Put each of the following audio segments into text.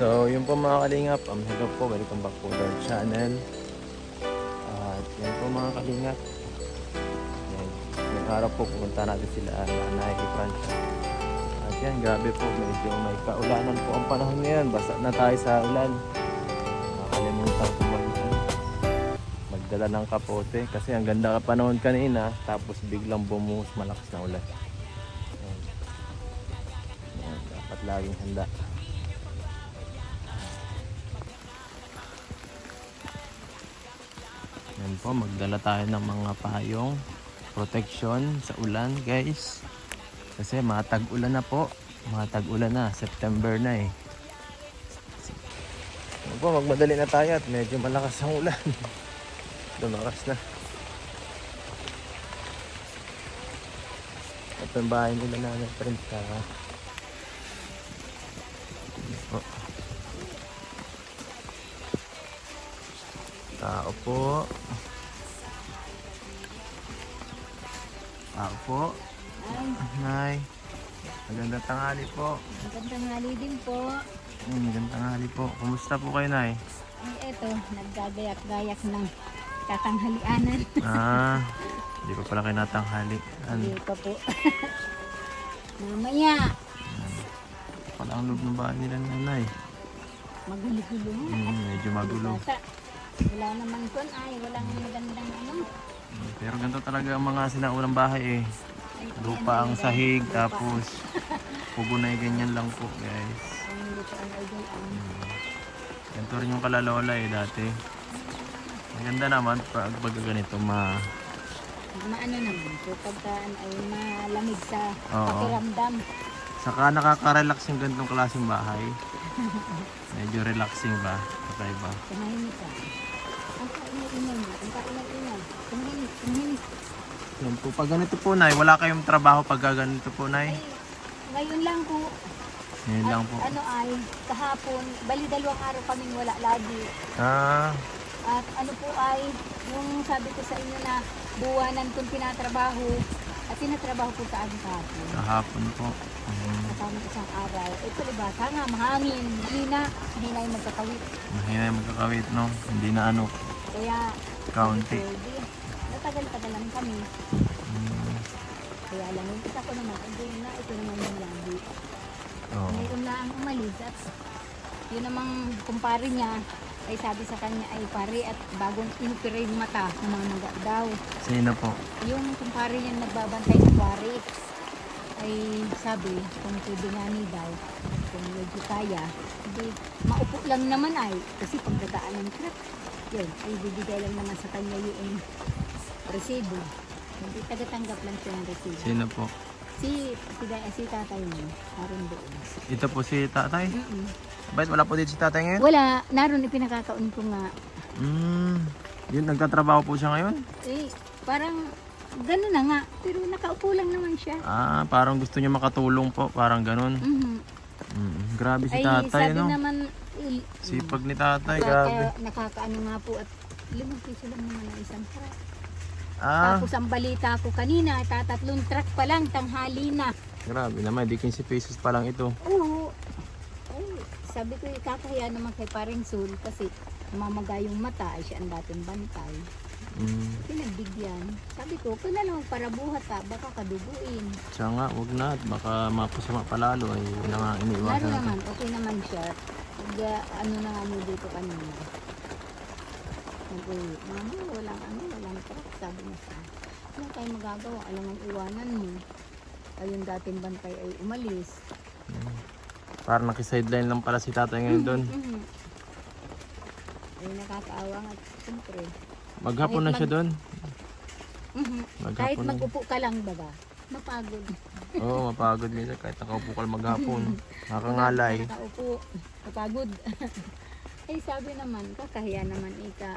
So, yun po mga kalingap. Um, hello po, welcome back po to our channel. At yun po mga kalingap. Yan. Yung araw po, pumunta natin sila uh, Nanay Francia. At yan, grabe po, medyo may kaulanan po ang panahon ngayon. Basa na tayo sa ulan. Nakalimutan ko mag, magdala ng kapote. Kasi ang ganda ka panahon kanina, tapos biglang bumuhos malakas na ulan. Yan. Yan, dapat laging handa. Po, magdala tayo ng mga payong protection sa ulan, guys. Kasi matag-ulan na po. Matag-ulan na, September na eh. Yan po, magmadali na tayo at medyo malakas ang ulan. Lumakas na. Ito ang bahay nila namin, friends. Ha? Oh. Tao po. Tao po. Ay, Hi. Magandang tanghali po. magandang hali din po. Mm, magandang tanghali po. Kumusta po kayo, Nay? Ay, eto, naggagayak-gayak ng katanghalianan. Ah, hindi pa pala kayo natanghali. Ano? Hindi pa po. Mamaya, Pala ang loob ng bahay nila, Nanay. magulo-gulo. Mm, medyo magulo. Bata. Wala naman kon ay, walang magandang ano. Mm, Pero ganito talaga ang mga sinaunang bahay eh. Lupa ang sahig, tapos pugunay ganyan lang po, guys. Ang Ganito rin yung kalalola eh dati. Maganda naman pag pag ganito ma maano naman po pagka ano, ay malamig sa Oo. pakiramdam. saka nakaka-relax yung ganitong klaseng bahay. Medyo relaxing ba? Kakaiba. Tumahimik ka. Yan po. Pag ganito po, Nay, wala kayong trabaho pag ganito po, Nay. Ay, ngayon lang po, Ngayon lang po. Ano ay, kahapon, bali dalawang araw kaming wala lagi. Ah, At ano po ay, yung sabi ko sa inyo na buwanan kong tinatrabaho, at tinatrabaho ko sa akin kahapon. kahapon po. Um, Katama isang araw. Eh, pala bata nga, mahangin, hina, hina yung magkakawit. mahina yung magkakawit, no? Hindi na ano, Kaya, kaunti. pwede. Natagal-tagal lang kami. Mm, Kaya lang, yung isa ko naman, hindi na, ito naman yung lagi. Oo. Ngayon na ang umalis at yun namang kumpare niya ay sabi sa kanya ay pare at bagong inopera yung mata ng mga maga daw. Sino po? Yung kumpare niya nagbabantay ng pare ay sabi kung pwede nga ni daw kung medyo kaya hindi maupo lang naman ay kasi pagdadaan ng truck yun ay bibigay lang naman sa kanya yung resibo hindi tagatanggap lang siya ng resibo Sino po? si si, si tatay niya naroon doon Ito po si tatay. Mm-mm. Bakit wala po dito si tatay ngayon? Wala, naroon ipinakakaon ko nga. Mm, yun, nagtatrabaho po siya ngayon? Eh, parang gano'n na nga. Pero nakaupo lang naman siya. Ah, parang gusto niya makatulong po, parang ganun. Mhm. Mm, grabe si Ay, tatay, sabi no? naman, il, Sipag ni tatay, nakaka- grabe. nakakaano nga po at limang piso lang naman ang isang truck. Ah, Tapos ang balita ko kanina, tatatlong truck pa lang, tanghali na. grabe naman, di 15 pesos pa lang ito. Oo. Ay, sabi ko, kakahiya naman kay paring Sul kasi mamaga yung mata ay siya ang dating bantay. Mm, Pinagbigyan. Sabi ko, kung na lang para buhat ka, baka kaduguin. siya nga, wag na, at baka mapasama palalo, ay yun na nga Lalo iniiwasan natin. naman, okay naman siya. Uh, ano na nga dito kanina. Nag-uwi. Mama, walang ano, walang truck. Sabi niya sa akin. Ano tayo magagawa? Alam ang iwanan mo. Ayun dating bantay ay umalis. Parang nakisideline lang pala si tatay ngayon doon. Mhm. Ay nakakaawa nga. Siyempre. Maghapon na siya doon. Mhm. Maghapon Kahit na. mag-upo ka lang ba ba? Mapagod. Oo, mapagod minsan kahit nakaupo ka maghapon. Nakakangalay. Nakaupo. Mapagod. ay sabi naman, kakahiya naman ika.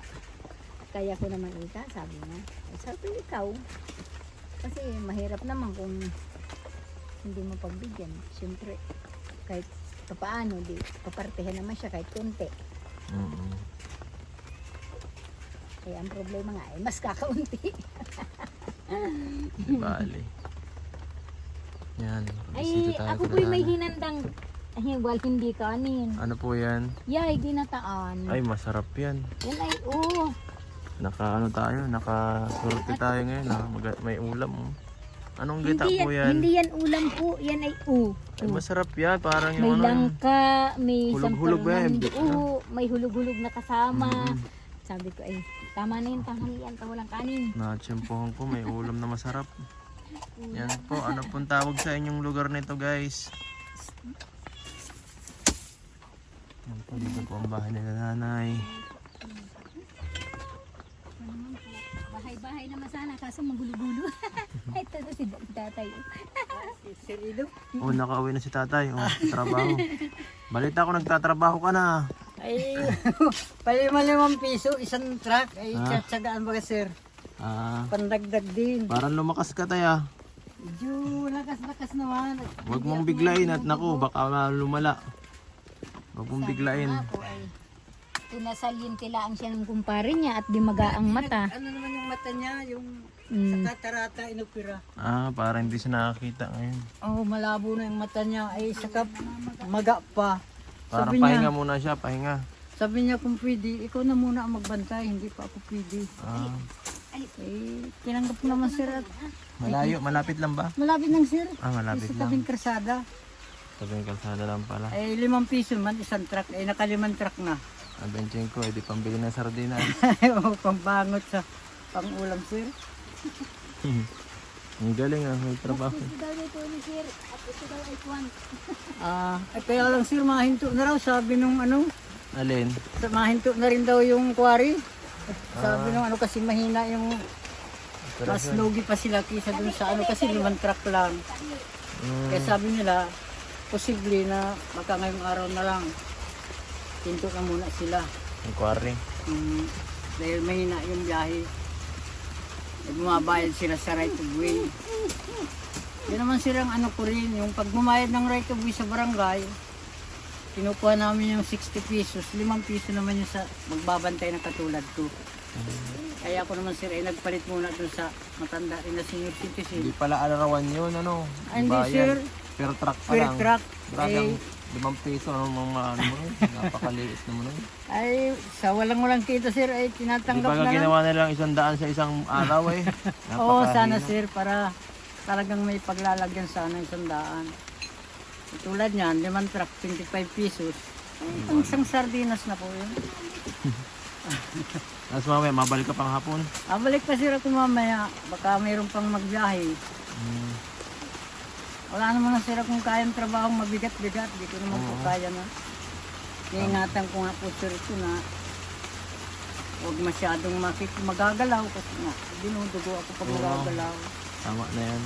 Kaya ko naman ika, sabi niya. Ay, sabi ikaw. Kasi mahirap naman kung hindi mo pagbigyan. Siyempre, kahit papaano, di, papartihan naman siya kahit konti. Mm-mm. Kaya ang problema nga ay mas kakaunti. Di bali. Yan. Ay, ako po'y may hinandang Ay, wal hindi kanin. Ano po yan? Yay, ginataan. Ay, masarap yan. Yan ay, oo. Naka ano tayo, naka surti tayo ngayon ha. Mag- may ulam oh. Anong gita yan, po yan? hindi yan ulam po. Yan ay u. Ay, masarap yan. Parang May yung ano. langka, may Hulog-hulog ba yan? oo, may hulug-hulug na kasama. Mm. Sabi ko ay, tama na yung tanghalian, walang kanin. Natsyempohan ko, may ulam na masarap. Yan po, ano pong tawag sa inyong lugar nito guys? Yan po, dito po ang bahay nila nanay. Bahay-bahay naman sana, kaso magulo-gulo. Ito to si tatay. Oh, nakauwi na si tatay. Oh, trabaho. Balita ko nagtatrabaho ka na. Ay, palima-limang piso, isang truck. Ay, Ah. tsatsagaan ba ka, sir? Ah, Pandagdag din. parang lumakas ka taya. Medyo lakas-lakas naman. Huwag mong biglain at naku, baka lumala. Huwag mong biglain. Ako ay, tinasalyin tilaan siya ng kumpare niya at di magaang mata. Ano naman yung mata niya, yung Mm. sa katarata inupira. Ah, para hindi siya nakakita ngayon. Oh, malabo na yung mata niya. Ay, saka maga pa. Parang Sabi pahinga niya, muna siya, pahinga. sabi niya kung pwede, ikaw na muna ang magbantay, hindi pa ako pwede. Ah, Eh, tinanggap naman sir at malayo, malapit lang ba? malapit ng sir. Ah, malapit Sa lang. tabing kalsada. Sabi ng kalsada lang pala. Ay, limang piso man, isang truck. Ay, nakalimang truck na. Abenching ko, edi pambili ng sardinas. o, pambangot sa pangulam sir. Ang galing ah, may trabaho. Ito daw ito ni sir at ito daw ay kwan. Ah, ay kaya lang sir, mahinto na raw, sabi nung ano, Alin? sa- mahinto na rin daw yung quarry. Sabi nung ano kasi mahina yung mas logi pa sila kisa dun sa ano kasi limang truck lang. Mm, Kaya sabi nila, posible na baka ngayong araw na lang, hinto na muna sila. ang quarry. Mm, dahil mahina yung biyahe. Bumabayad sila sa right of way. Yun naman silang ano ko rin, yung pag bumayad ng right of way sa barangay, kinukuha namin yung 60 pesos, 5 piso naman yung sa magbabantay na katulad ko. Kaya ako naman sir ay nagpalit muna dun sa matanda rin na senior citizen. Hindi pala alarawan yun, ano? Ah, hindi, sir. Per truck pa Per lang. truck. Grabe ang Eh, limang piso, ano mga ano mo nun? Napakaliit naman nun. ay, sa walang-walang kita sir ay Di tinatanggap ba na lang. ginawa nilang isang daan sa isang araw eh? Oo, sana sir, para talagang may paglalagyan sana isang daan. Tulad niyan, limang truck, 25 pesos. Ang isang sardinas na po yun. Tapos mamaya, mabalik ka pang hapon. Ah, balik pa sir ako mamaya. Baka mayroon pang magbiyahe. Mm. Wala naman na sir akong kayang trabaho mabigat-bigat. Di ko naman po kaya na. Iingatan ko nga po sir ito na huwag masyadong makik magagalaw kasi nga dinudugo ako pag Oo. magagalaw. Tama na yan.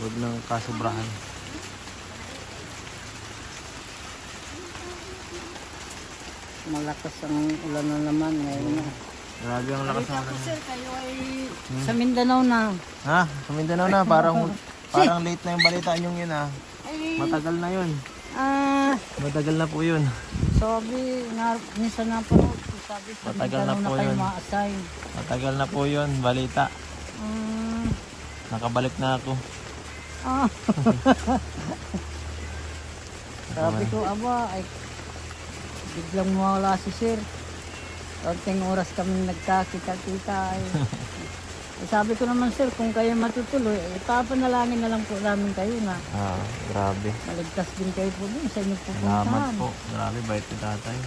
Huwag nang kasobrahan. Malakas ang ulan na naman ngayon na. Grabe ang lakas ng Sir, kayo ay sa Mindanao na. Ha? Sa Mindanao na, parang, parang late na yung balita yung yun ah. Ay, Matagal na yun. ah, Matagal na po yun. sabi, na, minsan na po, sabi sa Matagal na na, po kayo yun. Matagal na po yun, balita. Mm, Nakabalik na ako. ah. sabi ko, aba, ay, biglang mawala si Sir. Konting oras kami nagkakita-kita. Ay. Eh, sabi ko naman, Sir, kung kayo matutuloy, eh, papanalangin na lang po namin kayo na Ah, grabe. maligtas din kayo po dun sa inyong Salamat pupuntahan. po. Grabe, bait ni tatay.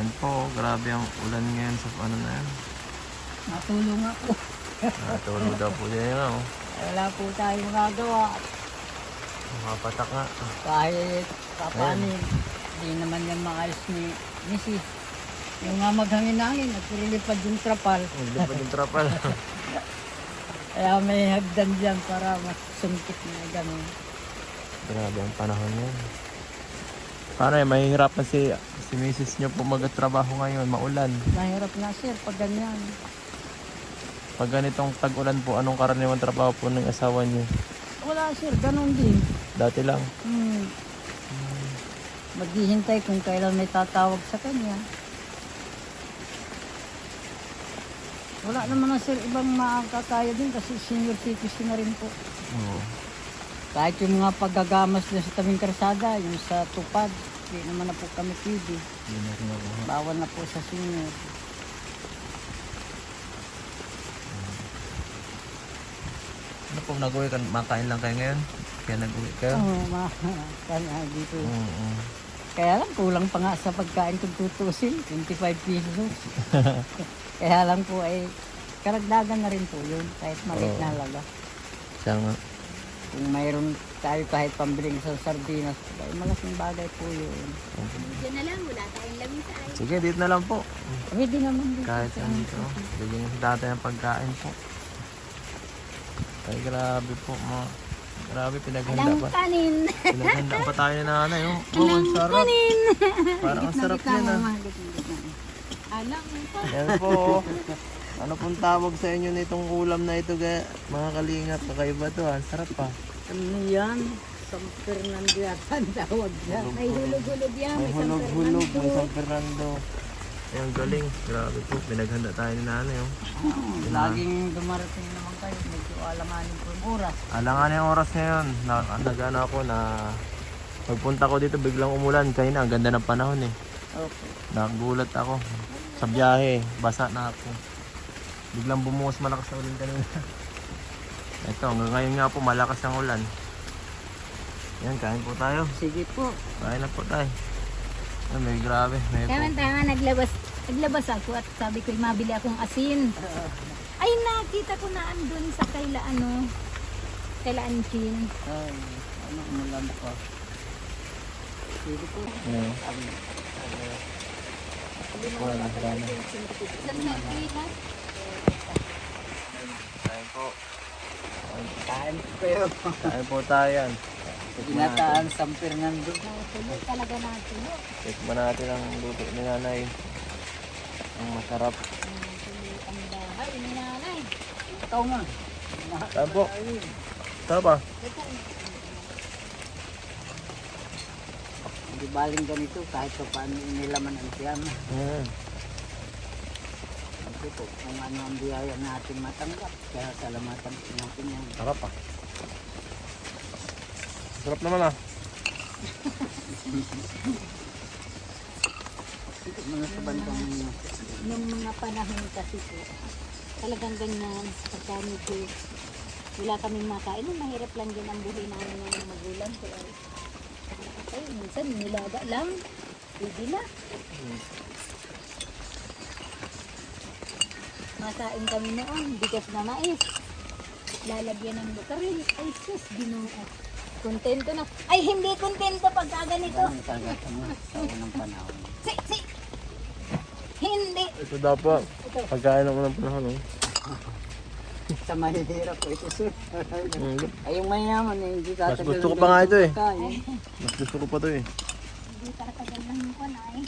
Yan po, grabe ang ulan ngayon sa ano na yan. Natulong ako. Natulog daw po yan yun. Oh. Wala po tayong magagawa. Makapatak nga. Kahit papanin, hindi naman yan maayos ni Mrs. Yung nga maghangin-hangin, nagpilipad yung trapal. Pa din trapal. Kaya may hagdan dyan para mas sumkit na gano'n. grabe ang panahon yan. Paano eh, mahihirapan si, si misis nyo po magtrabaho ngayon, maulan. Mahirap na sir pag ganyan. Pag ganitong tag-ulan po, anong karaniwang trabaho po ng asawa nyo? Wala sir, ganun din. Dati lang. Hmm. Maghihintay kung kailan may tatawag sa kanya. Wala naman na sir ibang makakaya din kasi senior citizen na rin po. Oo. Kahit yung mga paggagamas na sa tabing karsada, yung sa tupad, hindi naman na po kami pwede. Hindi na. Bawal na po sa senior. Ano po, nag-uwi ka, makain lang kayo ngayon? Kaya nag-uwi kayo? Oo, oh, ma, kaya dito. Oo. Kaya lang, kulang pa nga sa pagkain kung tutusin, 25 pesos. Kaya lang po ay, karagdagan na rin po yun, kahit maliit na halaga. Siya nga. Kung mayroon tayo kahit pambiling sa sardinas, ay malaking bagay po yun. Diyan na lang, wala tayong lamisa ay. Sige, dito na lang po. Pwede naman dito. Kahit saan dito. Bigyan si tatay ng pagkain po. Ay, grabe po. Mga, grabe, pinaghanda Alang pa. kanin. Pinaghanda pa tayo ni nanay. Oh, oh ang sarap. Parang ang sarap yan ah. Alang pa. Yan po. Ano pong tawag sa inyo nitong ulam na ito, ga- mga kalingap? Kakaiba to, ah. ang sarap pa. Ano yan? San Fernando yata ang tawag yan. May hulog-hulog yan. May May hulog-hulog, may San Fernando. Ay, ang galing. Grabe po, pinaghanda tayo ni nanay. Oh. Laging dumarating naman kayo, medyo alanganin po yung oras. Alangan yung oras ngayon. Na, nagano ako na pagpunta ko dito biglang umulan. Kaya na, ang ganda ng panahon eh. Okay. Nagulat ako sa biyahe. Basa na ako. Biglang bumuhos malakas na ulan kanina. Ito, hanggang ngayon nga po malakas ang ulan. Yan, kain po tayo. Sige po. Kain na po tayo. Ay, may grabe. May po. Tama-tama, naglabas, naglabas ako at sabi ko, mabili akong asin. Ay, nakita ko na andun sa kaila ano, kaila Anchin. Ay, ano umulan pa. Sige po. Ayan. Saan na kaila? Kain po. Kain po kayo. Kain po tayo yan. Ginataan San Fernando. Tuloy talaga natin. Tikman natin ang luto ni nanay. Ang masarap. Tuloy ang bahay ni nanay. Ikaw nga. Kain po. Sarap ah. Hindi baling ganito kahit pa paano inilaman ang tiyan. Mm. Kasi po, kung ano ang biyaya natin matanggap. Kaya salamatan natin yan. Sarap ah. Sarap naman ah. Mga Nung mga panahon kasi po, talagang ganyan, pagka medyo wala kaming makain, eh, mahirap lang din ang buhay namin ng magulang ko. Ay, ay, minsan nilaga lang, pwede na. Makain kami noon, bigas na mais. Lalagyan ng bukaril. Ay, sus, ginoo. Kontento na. Ay, hindi kontento pagka ganito. Ganun talaga sa mga sa unang panahon. Si, si. Hindi. Ito. Ito. Pagkain ako ng panahon. Oh. Sa mahihirap po ito sir. Ay yung mayaman eh, hindi Mas tatagal gusto ko ng pa nga ito eh. Mas gusto ko pa to eh. Hindi tatagal lang yung panay.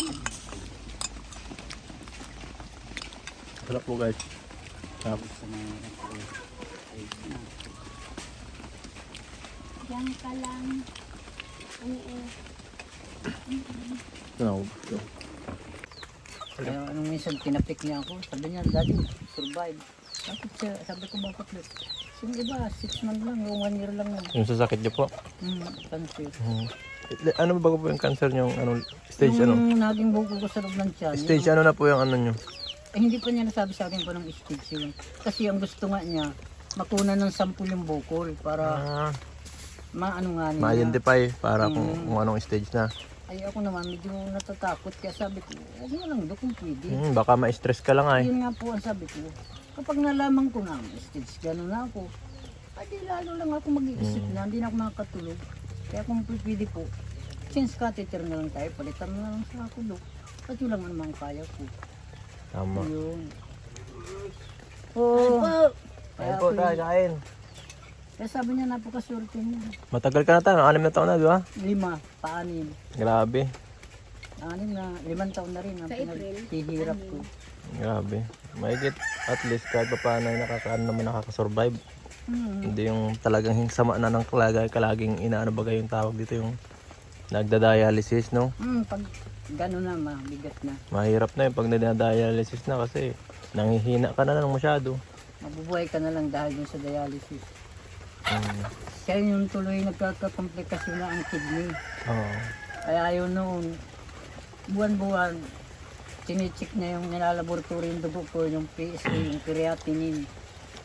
Sarap po guys. Sarap. Sa mahihirap po. Ay, na. Diyan ka lang. Ano eh. No. Kaya anong minsan tinapik niya ako, sabi niya, daddy, survive. Bakit siya? Sabi ko, bakit ba? Yung iba, six months lang, yung one year lang naman. Yung sa sakit niyo po. Hmm, cancer. Hmm. Ano ba po yung cancer niyo? Anong stage ano? Yung naging buko ko sa loob ng tiyan. Stage ano na po yung ano niyo? Eh, hindi pa niya nasabi sa akin kung anong stage yun. Kasi ang gusto nga niya, makuna ng sample yung bukol para Ah, maano nga niya. ma-identify para kung, Mm. kung anong stage na. Ay ako naman medyo natatakot kaya sabi ko, huwag mo lang do kung pwede. Hmm, baka ma-stress ka lang ay. Yun nga po ang sabi ko. Kapag nalaman ko na, stage gano'n na ako. Ay di lalo lang ako mag-iisip Mm. na, hindi na ako makakatulog. Kaya kung pwede po, since catheter na lang tayo, palitan mo na lang sa ako do. At yun lang naman kaya ko. Tama. Yun. Oo. Kain po tayo, kain. Kaya sabi niya napakaswerte niya. Matagal ka na tayo, anim na taon na, di ba? Lima, paanim. Grabe. Anim na, limang taon na rin ang Sa April, pinaghihirap ko. Grabe. Mahigit at least kahit pa paano ay nakakaano naman nakakasurvive. Hmm. Hindi yung talagang sama na ng kalagay, kalaging inaano ba yung tawag dito yung nagda-dialysis, no? Hmm, pag gano'n na, mabigat na. Mahirap na yung pag nagda-dialysis na kasi nangihina ka na ng masyado. Mabubuhay ka na lang dahil dun sa dialysis. Mm. siya yung tuloy nagkakakomplikasyon na ang kidney. Oo. Kaya yun noon, buwan-buwan, tinicheck niya yung nilalaboratory yung dugo ko, yung PSA, yung creatinine.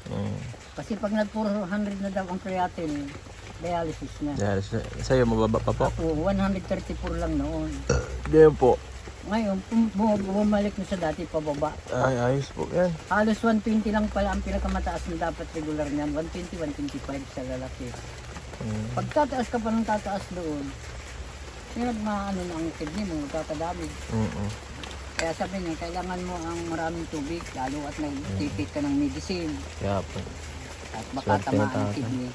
Mm. Kasi pag nag 400 na daw ang creatinine, dialysis na. Dahil sa- sa'yo, mababa pa po. Ako, 134 lang noon. Ganyan po. Ngayon, pum- bu- bumalik na sa dati pababa. Ay, ayos po yan. Halos 120 lang pala ang pinakamataas na dapat regular niyan. 120, 125 sa lalaki. Mm. Pag tataas ka pa ng tataas doon, hirap maano na ang kidney mo, magkakadamig. Mm-mm. Kaya sabi niya, kailangan mo ang maraming tubig, lalo at nagtitake ka ng medicine Kaya po. at Swerte makatamaan na ang tatay. kidney.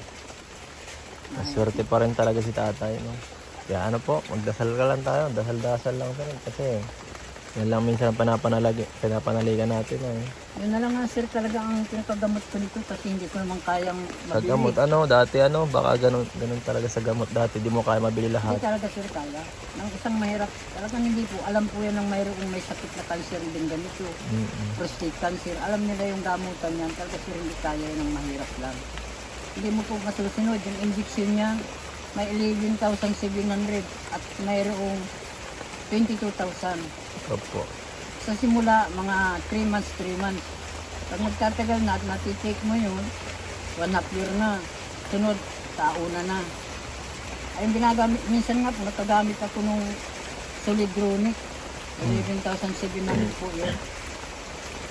Maswerte pa rin talaga si tatay, no? Kaya ano po, magdasal ka lang tayo. Dasal-dasal lang sa rin. Kasi, yan lang minsan ang panapanalagi, pinapanaligan natin, eh. Yun na lang nga sir talaga ang pinakagamot ko nito kasi hindi ko naman kayang Sa mabili. gamot, ano, dati ano, baka ganun, ganun talaga sa gamot dati. Di mo kaya mabili Hindi lahat. talaga sir kaya. Ng isang mahirap, talagang hindi po. Alam po yan ng mayroong may sakit na cancer din ganito. Mm-mm. prostate cancer, alam nila yung gamutan niyan, talaga sir hindi kaya yun ng mahirap lang. Hindi mo po masusunod, yung injection niya, may 11,700 at mayroong 22,000. Opo. Sa simula, mga 3 months, 3 months. Pag nagtatagal na at natitake mo yun, one half year na. Sunod, tauna na. Ay, ginagamit, minsan nga po, natagamit ako nung Solidronic. 11,700 po yun.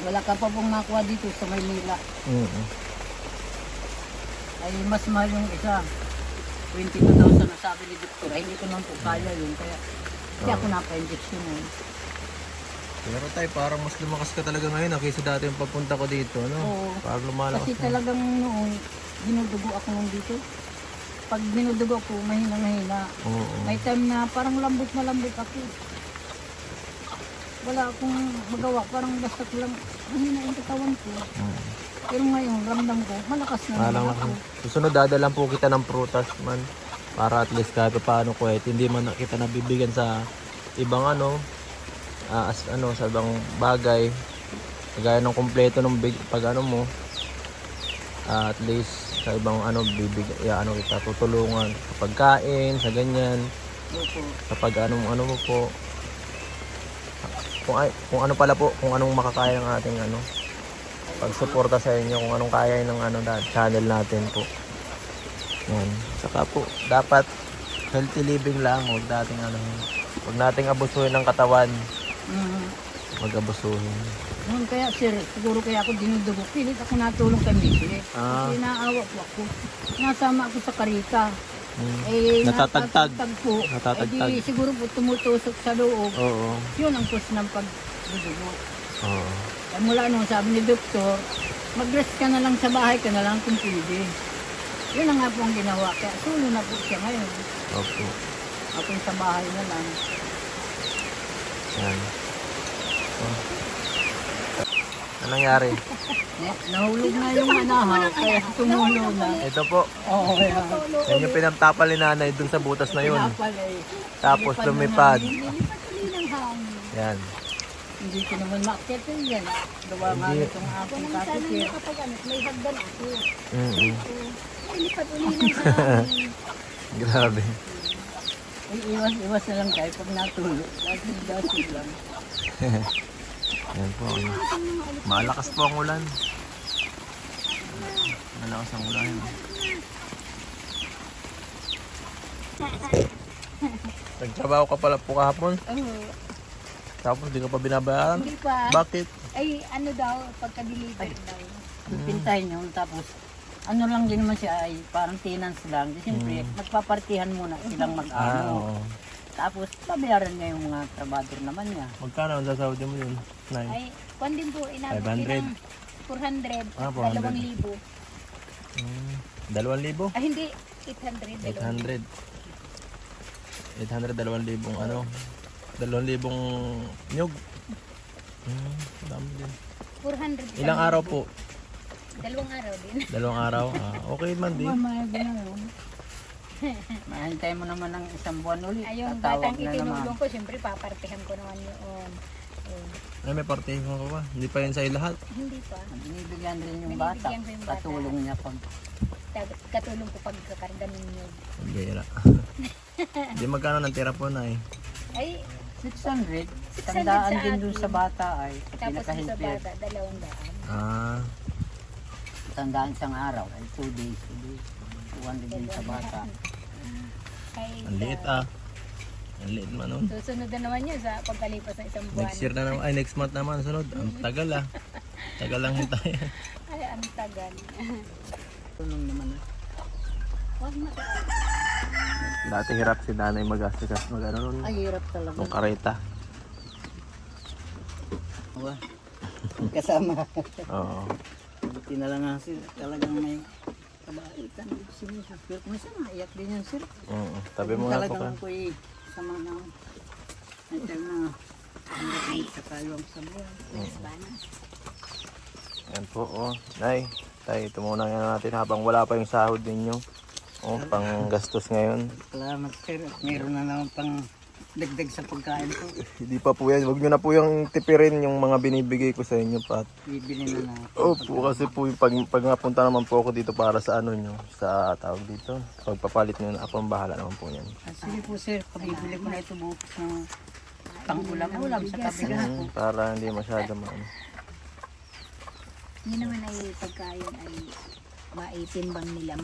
Wala ka pa pong makuha dito sa Maynila. Mm-mm. Ay, mas mahal yung isa. 22,000 na sabi ni Doktor. Ay, hindi ko naman po kaya yun. Kaya, hindi ako napa-injection yun. Pero tay, parang mas lumakas ka talaga ngayon, ah, kaysa dati yung pagpunta ko dito, no? Oo. Parang lumalakas Kasi ka. talagang noon, dinudugo ako nung dito. Pag dinudugo ako, mahina-mahina. Oo. May time na parang lambot na lambot ako. Wala akong magawa, parang basta ko lang mahina yung katawan ko. Mm. Pero ngayon, ramdam ko, malakas na Alam naman ko. ako. Susunod, dadalan po kita ng prutas man. Para at least kahit pa paano ko hindi man na- kita nabibigyan sa ibang ano, ah, as, ano, sa ibang bagay. Kagaya ng kompleto ng big, pag ano mo, ah, at least sa ibang ano, bibig, ya, ano kita tutulungan. Sa pagkain, sa ganyan. Opo. Kapag anong ano mo po. Kung, ay, kung ano pala po, kung anong makakaya ng ating ano, pagsuporta sa inyo, kung anong kaya ng ano, da, channel natin po. Yan. Saka po, dapat healthy living lang, huwag nating ano, huwag nating abusuhin ng katawan, Mhm. huwag abusuhin. Noon kaya sir, siguro kaya ako dinudugo. Pilit ako natulong kay Missy. Ah. Kasi naawa po ako. Nasama ako sa karita. Hmm. Eh, Natatagtag. natatagtag po. Natatagtag. Eh, di, siguro po tumutusok sa loob. Oo. Yun ang cause ng pagdudugo. Oo. Kaya mula nung sabi ni doktor, mag-rest ka na lang sa bahay ka na lang kung pwede. Yun ang nga po ang ginawa. Kaya sulo na po siya ngayon. Opo. Ako sa bahay na lang. Yan. Oh. Anong nangyari? Eh, nahulog na yung anahaw, kaya tumulo na. Ito po. Oo, kaya Yan yung pinagtapal ni nanay dun sa butas na yun. pinapal eh. Tapos na lumipad. uli ng hangin. Yan. Hindi ko naman makita yan. Gawa nga Kung aking kapitid. niya kapag ano, may hagdan ako. Mm-mm. So, nilipat uli hangin. Grabe. Ay, iwas-iwas na lang tayo pag natulog. Dasid-dasid lang. Yan po. Malakas po ang ulan. Malakas ang ulan. Nagtrabaho ka pala po kahapon. Oo. Tapos di ka pa binabayaran. Hindi pa. Bakit? Ay, ano daw, pagka-deliver daw. Pipintahin yun, tapos ano lang din naman siya ay parang tenants lang. Di siyempre, magpapartihan muna silang Ah, mag-ano. oo. Tapos, babayaran niya yung mga trabador naman niya. Magkano ang sasahod mo yun? Nay? Ay, kwan din po, inabot 500. ng 400, Ah, 400. 2,000. Hmm. Dalawang libo? Ah, hindi, 800. 800. 800, dalawang libong ano? Dalawang libong nyug. Hmm, dami din. 400. Ilang araw po? Dalawang araw din. Dalawang araw? Ah, okay man din. Mahintay mo naman ng isang buwan ulit. Ay, yung batang itinulong ko, siyempre papartihan ko naman yun. Oh, Ay, may partition ko ba? Hindi pa yun sa'yo lahat. hindi pa. Binibigyan rin yung bata. Binibigyan ko yung bata. Katulong niya pag Katulong ko pagkakarga ninyo. Ang bira. Hindi magkano ng tira po na eh. Ay, 600. 600 Tandaan sa din dun sa bata ay tapos sa pinakahintiyat. bata, dalawang daan. Ah, Tandaan isang araw ay 2 days. 2 days. 200 din sa bata. Ay, ang liit ah. Ang liit man nun. Susunod na naman yun sa pagkalipas ng isang buwan. Next year na naman, ay next month naman sunod. Ang tagal ah. Tagal lang hintay. Ay, ang tagal. Tulong naman. Huwag na Dati hirap si nanay mag-asikas mag ano nun. Ay, hirap talaga. Nung kareta. Wah. Kasama. Oo. Buti na lang nga sir. Talagang may kabaitan dito si Mrs. Pero kung saan naiyak din yan sir. Oo. Tabi mo nga po ka. Talagang ko eh. Sama na. Time na. Ay, sa kalawang sa buwan. Ayan po oh. Nay, tay, ito muna nga natin habang wala pa yung sahod ninyo. Oh, pang gastos ngayon. Salamat sir. At Meron na naman pang dagdag sa pagkain ko. Hindi pa po yan. Huwag nyo na po yung tipirin yung mga binibigay ko sa inyo pat. Bibili na na. Opo, kasi po yung pag, pag napunta naman po ako dito para sa ano nyo, sa tawag dito. Pagpapalit nyo na ako, ang bahala naman po yan. Ah, sige po sir. Pabibili ko na ito bukas na pang-ulam-ulam sa kabigas ko. Mm, para hindi masyado maano. Yun naman ay pagkain ay maitimbang nila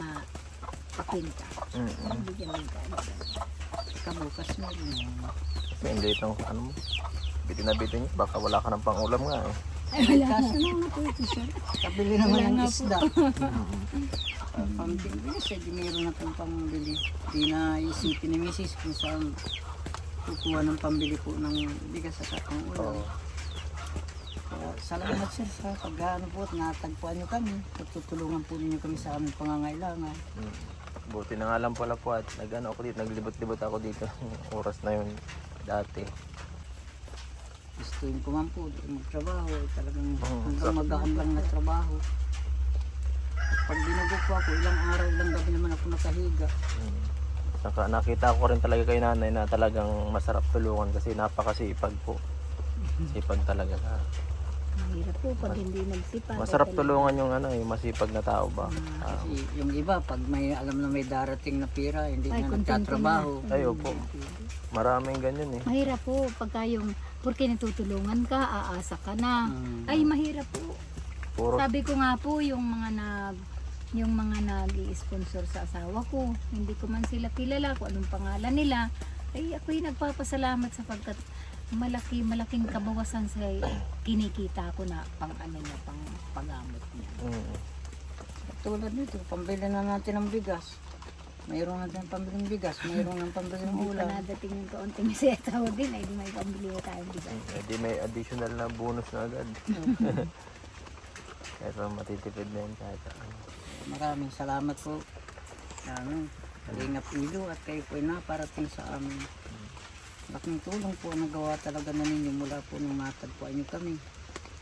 mapapinta. Mm Bigyan din ka. Kabukas na rin. May hindi itong ano mo. Bitin na bitin. Baka wala ka ng pang-ulam nga eh. Ay, wala na. Ano na po ito, sir? Kabili naman ng isda. Uh, pambili siya, di meron na pong pambili. Di na isipin ni Mrs. kung saan kukuha ng pambili po ng bigas sa pang ulam. Oo. Kaya salamat sir sa pag-ano po at natagpuan nyo kami. Tutulungan po ninyo kami sa aming pangangailangan. Mm. Buti na nga lang pala po at nag-ano ako dito, naglibot-libot ako dito oras na yun dati. Gustuin ko man po di magtrabaho. Eh, talagang Oo, hanggang sakto. magaan lang na trabaho. Pag binugo po ako, ilang araw, ilang gabi naman ako nakahiga. Mm. Saka nakita ko rin talaga kay nanay na talagang masarap tulungan kasi napakasipag po. Sipag talaga na. Mahirap po pag hindi nagsipag. Masarap Ay, tulungan yung ano, yung masipag na tao ba. Ah, Kasi yung iba, pag may alam na may darating na pira, hindi Ay, na kontento nagtatrabaho. ay, opo. Maraming ganyan eh. Mahirap po pagka yung porque natutulungan ka, aasa ka na. Mm. Ay, mahirap po. Puro Sabi ko nga po, yung mga nag yung mga nag-sponsor sa asawa ko, hindi ko man sila kilala kung anong pangalan nila. Ay, ako'y nagpapasalamat sapagkat malaki, malaking kabawasan sa kinikita ko na pang ano niya, pang paggamot niya. Mm. Tulad nito, pambili na natin ng bigas. Mayroon natin pambiling bigas, mayroon ng pambiling Hindi pa ulam. nadating yung kaunting setaw din, ay di may pambili na tayong bigas. Eh, di may additional na bonus na agad. Pero matitipid na yun kahit ano. Maraming salamat po. Ano, Kalingap Ilo at kayo po ay naparating sa amin. Laking tulong po ang nagawa talaga na ninyo mula po nung natagpuan niyo kami.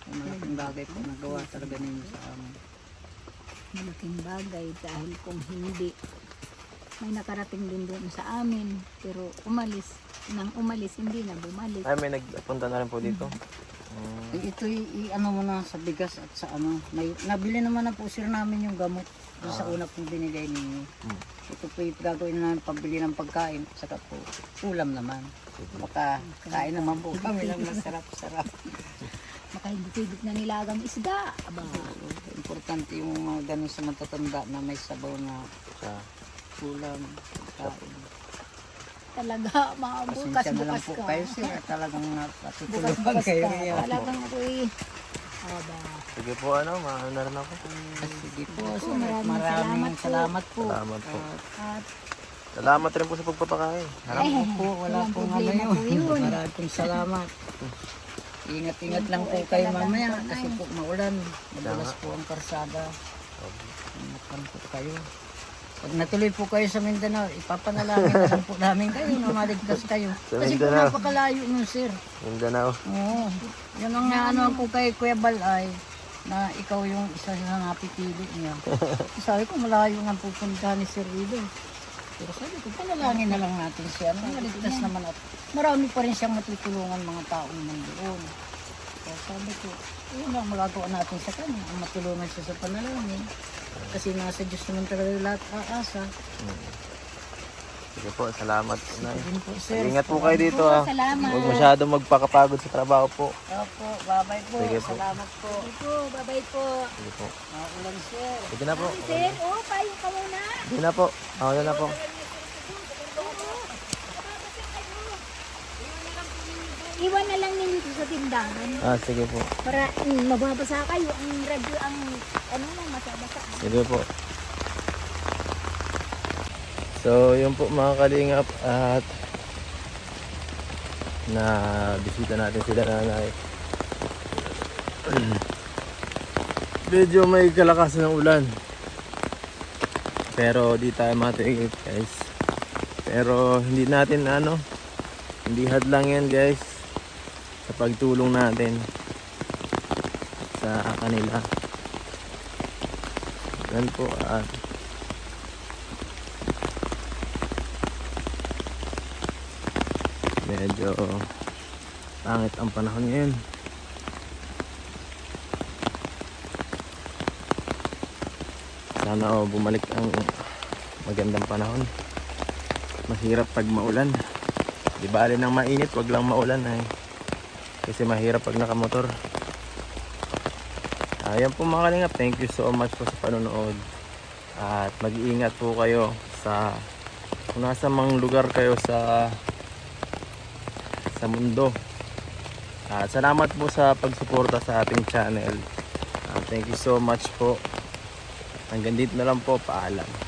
Ang malaking bagay po nagawa talaga ninyo sa amin. Malaking bagay dahil kung hindi, may nakarating din doon sa amin. Pero umalis, nang umalis, hindi na bumalik. Ay, may nagpunta na rin po dito. Mm. Eh, ito i, ano mo na sa bigas at sa ano. May, nabili naman na po sir namin yung gamot doon sa una pong binigay ninyo. Mm. Ito po yung gagawin na pambili ng pagkain saka po ulam naman. Baka kain naman po kami ng masarap-sarap. Makahigit-higit na nilagang isda. Aba, Importante yung mga ganun sa matatanda na may sabaw na Sa, ulam, kain. talaga, mga bukas, Pasensya na lang bukas po ka. kayo sir. Talagang bukas kayo ka. Talagang ako'y, aba, sige po ano, maano na rin ako. Sige po Po, sir. maraming Maraming salamat salamat po. po. Salamat po. at Salamat rin po sa pagpapakain. Harap Eh, Alam po, wala walang pong ano problema po yun. yun. Maraming salamat. Ingat-ingat lang po po ay kayo mamaya kasi po maulan. Madulas po ang karsada. Ingat po kayo. Pag natuloy po kayo sa Mindanao, ipapanalangin na lang po namin kayo na maligtas kayo. Sa Kasi po Mindanao. napakalayo nun, sir. Mindanao. Oo. Yun ang ano ko kay Kuya Balay na ikaw yung isa sa napipili niya. sabi ko, malayo nga pupunta ni Sir Rido. Pero sabi ko, panalangin na lang natin siya. Maligtas naman at marami pa rin siyang matutulungan mga tao naman doon. Kaya sabi ko, yun ang magagawa natin sa kanya, matulungan siya sa panalangin. Kasi nasa Diyos naman talaga lahat aasa. Sige po, salamat po, Nay. Po, sir. Ingat po kayo dito ah. Salamat. Huwag masyadong magpakapagod sa trabaho po. Opo, babay po. Sige po. Salamat po. Ito, babay po. Sige po. Maulan, sir. Sige na po. Sir, oh, payo ka muna. Sige na po. Ako na po. Iwan na lang ninyo ito sa tindahan. Ah, sige po. Para mm, mababasa kayo. Ang radyo, ang ano masabasa. Sige po. So, yun po mga kalingap at na bisita natin sila nanay. Medyo may kalakas ng ulan. Pero di tayo matigil guys. Pero hindi natin ano, hindi hadlang yan guys sa pagtulong natin sa kanila. Yan po at medyo pangit ang panahon ngayon. Sana oh, bumalik ang magandang panahon. Mahirap pag maulan. Di bali nang mainit, wag lang maulan ay. Kasi mahirap pag nakamotor. Ayan po mga kalingap, thank you so much po sa panonood. At mag-iingat po kayo sa kung nasa mang lugar kayo sa sa mundo. At salamat po sa pagsuporta sa ating channel. Ah, thank you so much po. Hanggang dito na lang po, paalam.